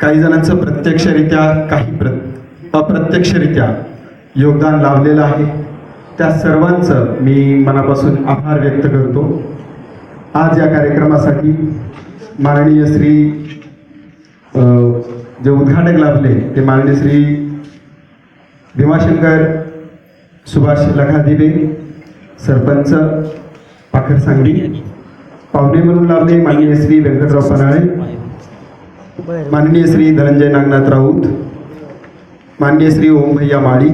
काही जणांचं प्रत्यक्षरित्या काही प्र अप्रत्यक्षरित्या योगदान लाभलेलं आहे. त्या सर्वांचं मी मनापासून आभार व्यक्त करतो. आज या कार्यक्रमासाठी माननीय श्री जे उद्घाटक लाभले ते माननीय श्री भीमाशंकर सुभाष लखादिबे सरपंच पाखर सांगली पाहुणे म्हणून लाभले माननीय श्री व्यंकटराव पनाळे माननीय श्री धनंजय नागनाथ राऊत माननीय श्री ओम भैया माळी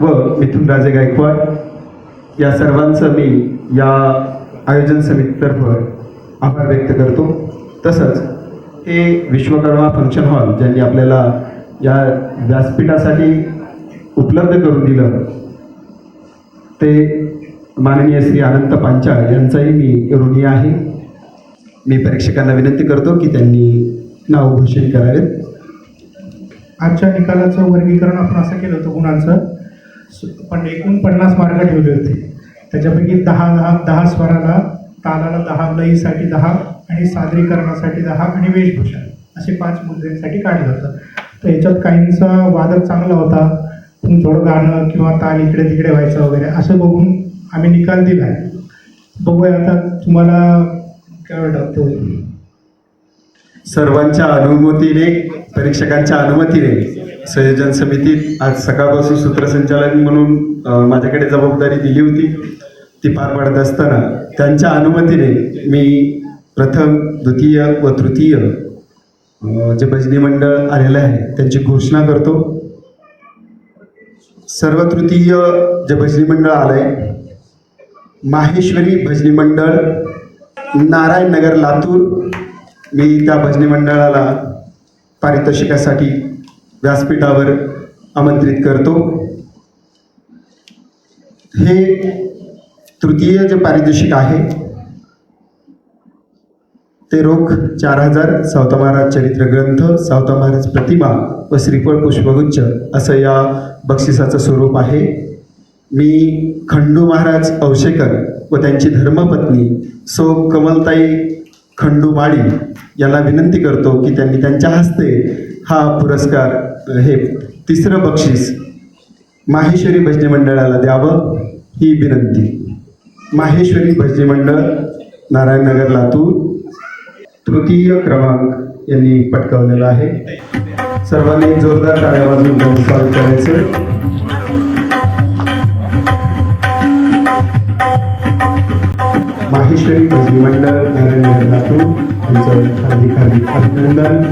व मिथुन राजे गायकवाड या सर्वांचं मी या आयोजन समितीतर्फे आभार व्यक्त करतो. तसंच हे विश्वकर्मा फंक्शन हॉल ज्यांनी आपल्याला या व्यासपीठासाठी उपलब्ध करून दिलं ते माननीय श्री अनंत पांचाळ यांचाही मी ऋणी आहे. मी परीक्षकांना विनंती करतो की त्यांनी नाव घोषित करावेत आजच्या निकालाचं वर्गीकरण आपण असं केलं होतं गुणांचं. पण एकूण पन्नास मार्क ठेवले होते. त्याच्यापैकी दहा दहा दहा स्वराला तालाला दहा लईसाठी दहा आणि सादरीकरणासाठी दहा आणि वेशभूषा असे पाच मुद्द्यांसाठी काढलं होतं. तर याच्यात काहींचा वादक चांगला होता. पण थोडं गाणं किंवा ताल इकडे तिकडे व्हायचं वगैरे असं बघून आम्ही निकाल दिला आहे बघूया आता तुम्हाला काय वाटतं सर्वांच्या अनुमतीने परीक्षकांच्या अनुमतीने संयोजन समितीत आज सकाळपासून सूत्रसंचालन म्हणून माझ्याकडे जबाबदारी दिली होती. ती पार पाडत असताना त्यांच्या अनुमतीने मी प्रथम द्वितीय व तृतीय जे भजनी मंडळ आलेलं आहे त्यांची घोषणा करतो. सर्व तृतीय जे भजनी मंडळ आलंय माहेश्वरी भजनी मंडळ नारायण नगर लातूर मी त्या भजनी मंडळाला पारितोषिकासाठी व्यासपीठावर आमंत्रित करतो. हे तृतीय जे पारितोषिक आहे ते रोख चार हजार सावता महाराज चरित्र ग्रंथ सावता महाराज प्रतिमा व श्रीफळ पुष्पगुच्छ असं या बक्षिसाचं स्वरूप आहे. मी खंडू महाराज औशेकर व त्यांची धर्मपत्नी सो कमलताई खंडू माळी याला विनंती करतो की त्यांनी त्यांच्या हस्ते हा पुरस्कार हे तिसरं बक्षीस माहेश्वरी भजनी मंडळाला द्यावं ही विनंती. माहेश्वरी भजनी मंडळ नारायणनगर लातूर. तृतीय क्रमांक यांनी पटकावलेला आहे. सर्वांनी जोरदार टाळ्या स्वागत करायचं. माहेश्वरी भजनी मंडळ नारायणनगर लातूर. यांचं हार्दिक हार्दिक अभिनंदन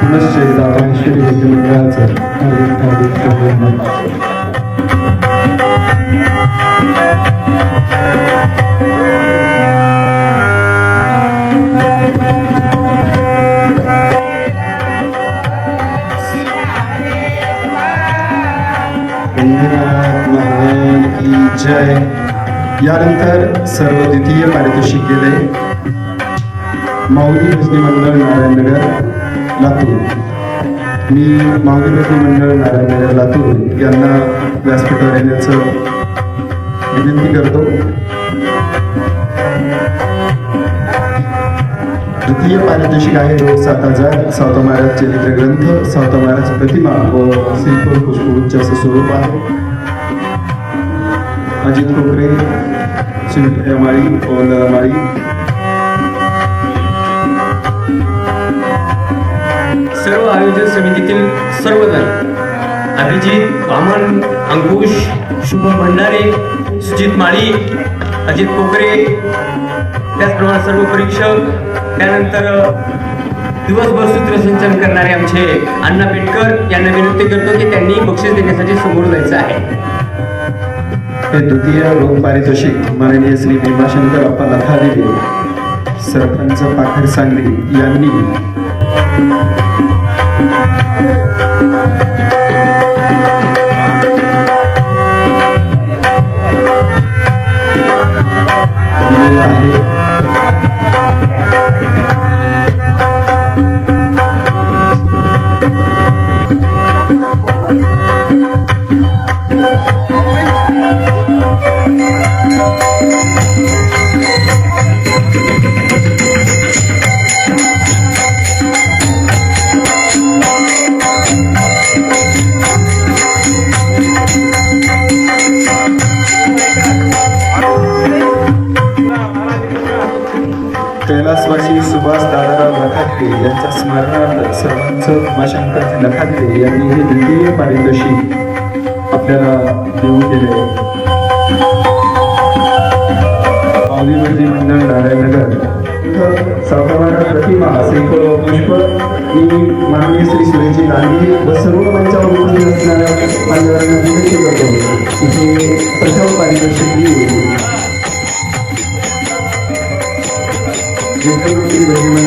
पुनश्च एकदा माहेश्वरी जय. यानंतर सर्व द्वितीय पारितोषिक गेले. माऊली भजनी मंडळ नारायणनगर लातूर. मी माऊली भजनी मंडळ नारायणनगर लातूर यांना व्यासपीठावर येण्याचं विनंती करतो. द्वितीय पारितोषिक आहे रोज सात हजार सावता महाराज चरित्र ग्रंथ सावता महाराज प्रतिमा व श्रीफल पुष्पगुच्छ असं स्वरूप आहे. अजित कोकरे सुनील माळी पवन माळी सर्व आयोजन समितीतील सर्वजण अभिजित वामन अंकुश शुभम भंडारे सुजित माळी अजित कोकरे त्याचप्रमाणे सर्व परीक्षक त्यानंतर दिवसभर सूत्रसंचलन करणारे आमचे अण्णा पेटकर यांना विनंती करतो की त्यांनी बक्षीस देण्यासाठी समोर जायचं आहे. हे द्वितीय रोग पारितोषिक माननीय श्री भीमाशंकर अप्पा लथादेवी सरपंच पाखर सांगली यांनी श्री सुभाष दादाराव लखाटे यांच्या स्मरणार्थ सर्वांचं उमाशंकर लखाटे यांनी हे द्वितीय पारितोषिक आपल्याला देऊ केले पावली मंडी मंडळ नारायणनगर इथं सावकारांना प्रतिमा सैकल पुष्प मी माननीय श्री सुरेशजी गांधी व सर्व मंचावर उपस्थित असणाऱ्या मान्यवरांना विनंती करतो इथे प्रथम पारितोषिक देऊ विठ्ठलरुक्मिणी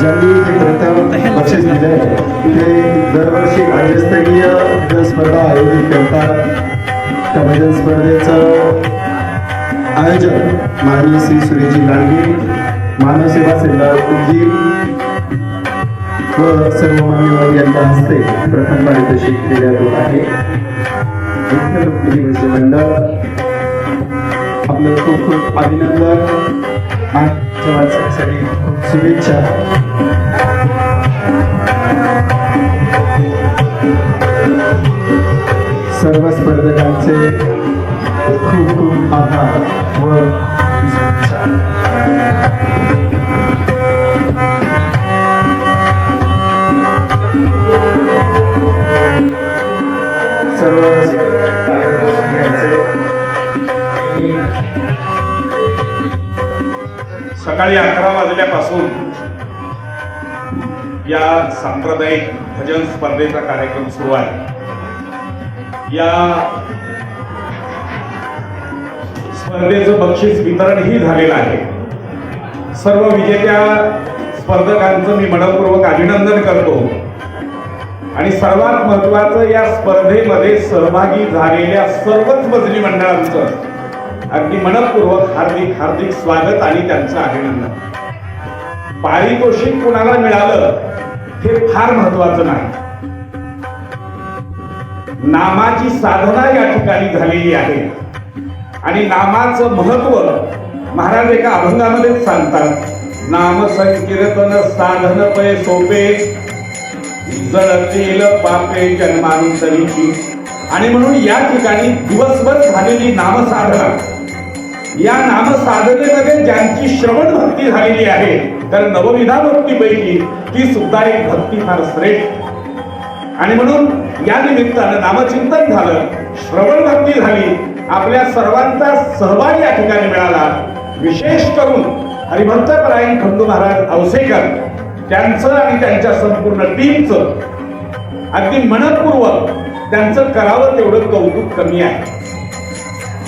ज्यांनी हे प्रथम बक्षीस दिले ते दरवर्षी राज्यस्तरीय स्पर्धा आयोजित करतात. त्या भजन स्पर्धेचं आयोजन माननीय श्री सुरेशजी लांडगे मानव सेवा सेवाजी व सर्व मान्यवर यांच्या हस्ते प्रथम पारितोषिक आहे. मंडळ आपलं खूप खूप अभिनंदन. आजच्या वाचण्यासाठी खूप शुभेच्छा. सर्व स्पर्धकांचे खूप खूप आभार व शुभेच्छा. सर्व सकाळी अकरा वाजल्यापासून या सांप्रदायिक भजन स्पर्धेचा कार्यक्रम सुरू आहे. या स्पर्धेचं बक्षीस वितरणही झालेलं आहे. सर्व विजेत्या स्पर्धकांचं मी मनपूर्वक अभिनंदन करतो. आणि सर्वात महत्वाचं या स्पर्धेमध्ये सहभागी झालेल्या सर्वच मजली मंडळांचं अगदी मनपूर्वक हार्दिक हार्दिक स्वागत आणि त्यांचं अभिनंदन. पारितोषिक कुणाला मिळालं हे फार महत्वाचं नाही. नामाची साधना या ठिकाणी झालेली आहे. आणि नामाचं महत्त्व महाराज एका अभंगामध्येच सांगतात नाम संकीर्तन साधन पय सोपे जळतील पापे जन्मांतरीची आणि म्हणून या ठिकाणी दिवसभर झालेली नामसाधना या नामसाधनेमध्ये ज्यांची श्रवण भक्ती झालेली आहे तर नवविधा भक्तीपैकी ती सुद्धा एक भक्ती फार श्रेष्ठ. आणि म्हणून या निमित्तानं नामचिंतन झालं श्रवण भक्ती झाली आपल्या सर्वांचा सहभाग या ठिकाणी मिळाला. विशेष करून हरिभक्त परायण खंडू महाराज औसेकर त्यांचं आणि त्यांच्या संपूर्ण टीमचं अगदी मनपूर्वक त्यांचं करावं तेवढं कौतुक कमी आहे.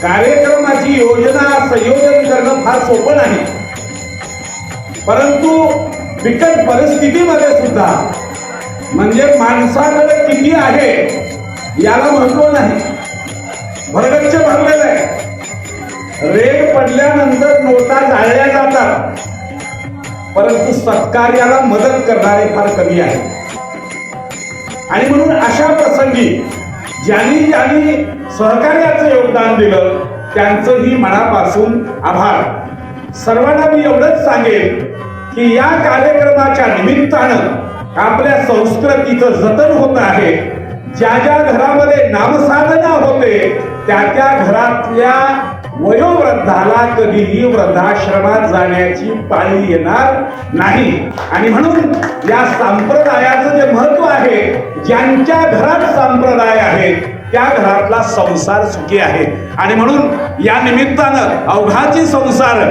कार्यक्रमाची योजना संयोजन करणं फार सोपं नाही. परंतु बिकट परिस्थितीमध्ये सुद्धा म्हणजे माणसाकडे किती आहे याला महत्त्व नाही. भरगच्च भरलेलं आहे. रेड पडल्यानंतर नोटा जाळल्या जातात. परंतु सत्कार्याला मदत करणारे फार कमी आहे. आणि म्हणून अशा प्रसंगी ज्यांनी ज्यांनी सहकार्याचं योगदान दिलं. त्यांचंही मनापासून आभार. सर्वांना मी एवढंच सांगेन की या कार्यक्रमाच्या निमित्तानं आपल्या संस्कृतीचं जतन होत आहे. ज्या ज्या घरामध्ये नामसाधना होते त्या त्या घरातल्या वयोवृद्धाला कधीही वृद्धाश्रमात जाण्याची पाळी येणार नाही. आणि म्हणून या संप्रदायाचं जे महत्त्व आहे ज्यांच्या घरात संप्रदाय आहे त्या घरातला संसार सुखी आहे. आणि म्हणून या निमित्तानं अवघाची संसार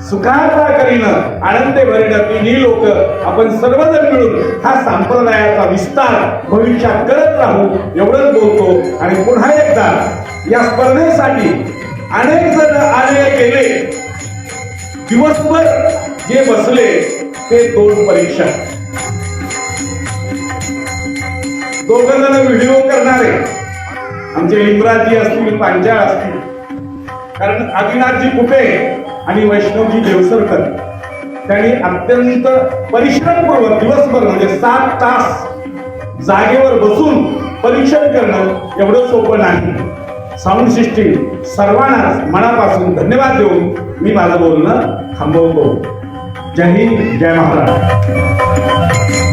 सुखाचा करीनं आनंदे भरीनं तिन्ही लोक आपण सर्वजण मिळून हा संप्रदायाचा विस्तार भविष्यात करत राहू एवढंच बोलतो. आणि पुन्हा एकदा या स्पर्धेसाठी अनेक जण आले गेले. दिवसभर जे बसले ते दोन परीक्षक दोघ जण व्हिडिओ करणारे. आमचे इंद्राजी असतील पांजाळ असतील. कारण आदिनाथजी कुपे आणि वैष्णवजी देवसरकर. त्यांनी अत्यंत परिश्रमपूर्वक दिवसभर म्हणजे सात तास जागेवर बसून परीक्षण करणं एवढं सोपं नाही. साऊंड सिस्टीम सर्वांना मनापासून धन्यवाद देऊन मी माझं बोलणं थांबवतो. जय हिंद जय महाराष्ट्र.